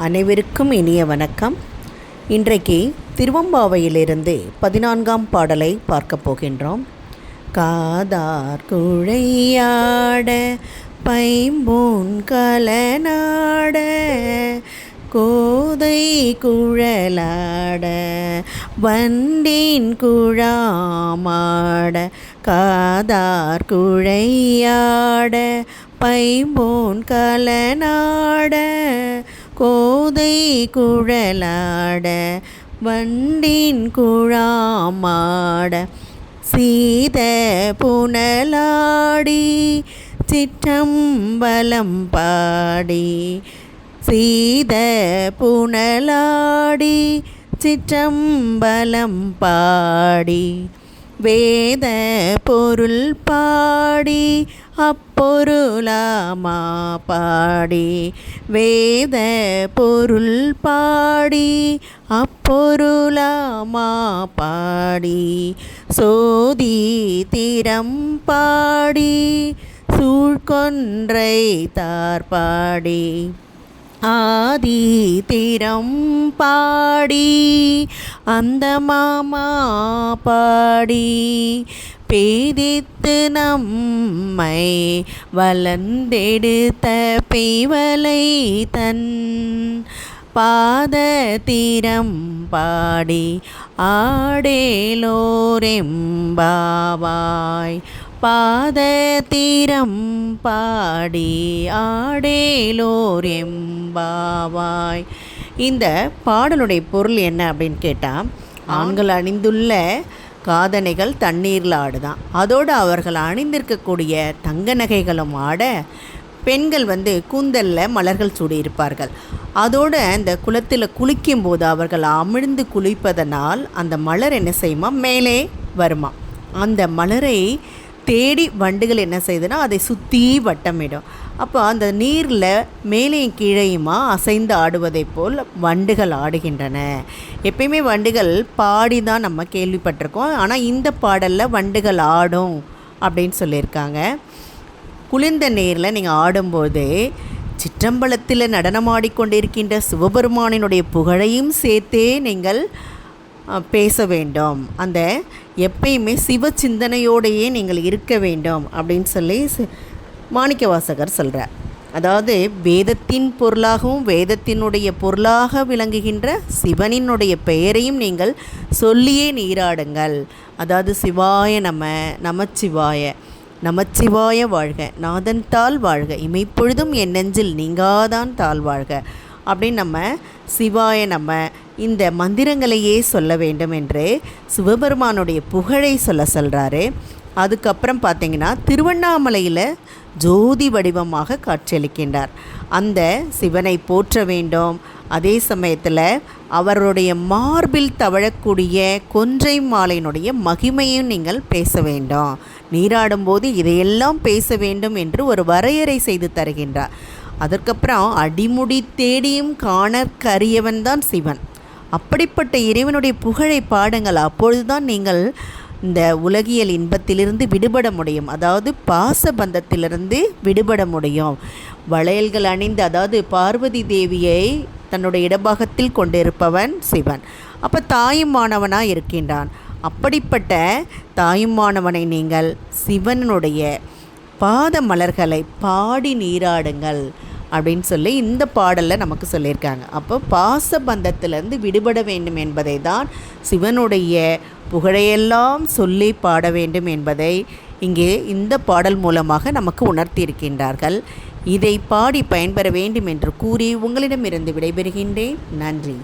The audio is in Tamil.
அனைவருக்கும் இனிய வணக்கம். இன்றைக்கு திருவம்பாவையிலிருந்து பதினான்காம் பாடலை பார்க்க போகின்றோம். காதார் குழையாட பைம்பூன் கலநாட கோதை குழலாட வண்டின் குழாமாட காதார் குழையாட பைம்பூன் கலநாட கோதை குழலாட வண்டின் குழாமாட சீத புனலாடி சிற்றம்பலம் பாடி சீத புனலாடி சிற்றம்பலம் பாடி வேத பொருள் பாடி அப்பொருளாமா பாடி வேத பொருள் பாடி அப்பொருளாமா பாடி சோதி திறம் பாடி சூழ்கொன்றை தார்பாடி ஆதி திறம் பாடி அந்த மாமா பாடி பேதித்து நம்மை வளர்ந்தெடுத்த பேவலை தன் பாத தீரம் பாடி ஆடேலோரெம்பாவாய். பாதத்திரம் பாடி ஆடேலோரெம்பாவாய். இந்த பாடலுடைய பொருள் என்ன அப்படின்னு கேட்டால் ஆண்கள் அணிந்துள்ள காதணிகள் தண்ணீரில் ஆடுதான். அதோடு அவர்கள் அணிந்திருக்கக்கூடிய தங்க நகைகளும் ஆட பெண்கள் வந்து கூந்தலில் மலர்கள் சூடியிருப்பார்கள். அதோடு அந்த குளத்தில் குளிக்கும்போது அவர்கள் அமிழ்ந்து குளிப்பதனால் அந்த மலர் என்ன செய்யுமா? மேலே வருமா? அந்த மலரை தேடி வண்டுகள் என்ன செய்யுதுன்னா அதை சுற்றி வட்டமிடும். அப்போ அந்த நீரில் மேலேயும் கீழேயுமா அசைந்து ஆடுவதைப் போல் வண்டுகள் ஆடுகின்றன. எப்பயுமே வண்டுகள் பாடி தான் நம்ம கேள்விப்பட்டிருக்கோம். ஆனால் இந்த பாடலில் வண்டுகள் ஆடும் அப்படின்னு சொல்லியிருக்காங்க. குளிர்ந்த நீரில் நீங்கள் ஆடும்போது சிற்றம்பலத்தில் நடனமாடிக்கொண்டிருக்கின்ற சிவபெருமானினுடைய புகழையும் சேர்த்தே நீங்கள் பேச வேண்டும். அந்த எப்பயுமே சிவ சிந்தனையோடையே நீங்கள் இருக்க வேண்டும் அப்படின்னு சொல்லி மாணிக்க வாசகர் சொல்கிறார் அதாவது வேதத்தின் பொருளாகவும் வேதத்தினுடைய பொருளாக விளங்குகின்ற சிவனினுடைய பெயரையும் நீங்கள் சொல்லியே நீராடுங்கள். அதாவது சிவாய நம நமச்சிவாய நமச்சிவாய வாழ்க நாதன் தாள் வாழ்க இமைப்பொழுதும் என் நெஞ்சில் நீங்காதான் தாழ் வாழ்க அப்படின்னு நம்ம சிவாய நம்ம இந்த மந்திரங்களையே சொல்ல வேண்டும் என்று சிவபெருமானுடைய புகழை சொல்ல சொல்கிறாரு அதுக்கப்புறம் பார்த்திங்கன்னா திருவண்ணாமலையில் ஜோதி வடிவமாக காட்சியளிக்கின்றார். அந்த சிவனை போற்ற வேண்டும். அதே சமயத்தில் அவருடைய மார்பில் தவழக்கூடிய கொன்றை மாலையினுடைய மகிமையும் நீங்கள் பேச வேண்டும். நீராடும்போது இதையெல்லாம் பேச வேண்டும் என்று ஒரு வரையறை செய்து தருகின்றார். அதற்கப்புறம் அடிமுடி தேடியும் காண கரியவன் தான் சிவன். அப்படிப்பட்ட இறைவனுடைய புகழை பாடுங்கள். அப்பொழுதுதான் நீங்கள் இந்த உலகியல் இன்பத்திலிருந்து விடுபட முடியும். அதாவது பாச பந்தத்திலிருந்து விடுபட முடியும். வளையல்கள் அணிந்து அதாவது பார்வதி தேவியை தன்னுடைய இடபாகத்தில் கொண்டிருப்பவன் சிவன். அப்போ தாயுமானவனாக இருக்கின்றான். அப்படிப்பட்ட தாயுமானவனை நீங்கள் சிவனுடைய பாத மலர்களை பாடி நீராடுங்கள். அப்படின்னு சொல்லி இந்த பாடலில் நமக்கு சொல்லியிருக்காங்க. அப்போ பாசபந்தத்திலேருந்து விடுபட வேண்டும் என்பதை தான் சிவனுடைய புகழையெல்லாம் சொல்லி பாட வேண்டும் என்பதை இங்கே இந்த பாடல் மூலமாக நமக்கு உணர்த்தியிருக்கின்றார்கள். இதை பாடி பயன்பெற வேண்டும் என்று கூறி உங்களிடமிருந்து விடைபெறுகின்றேன். நன்றி.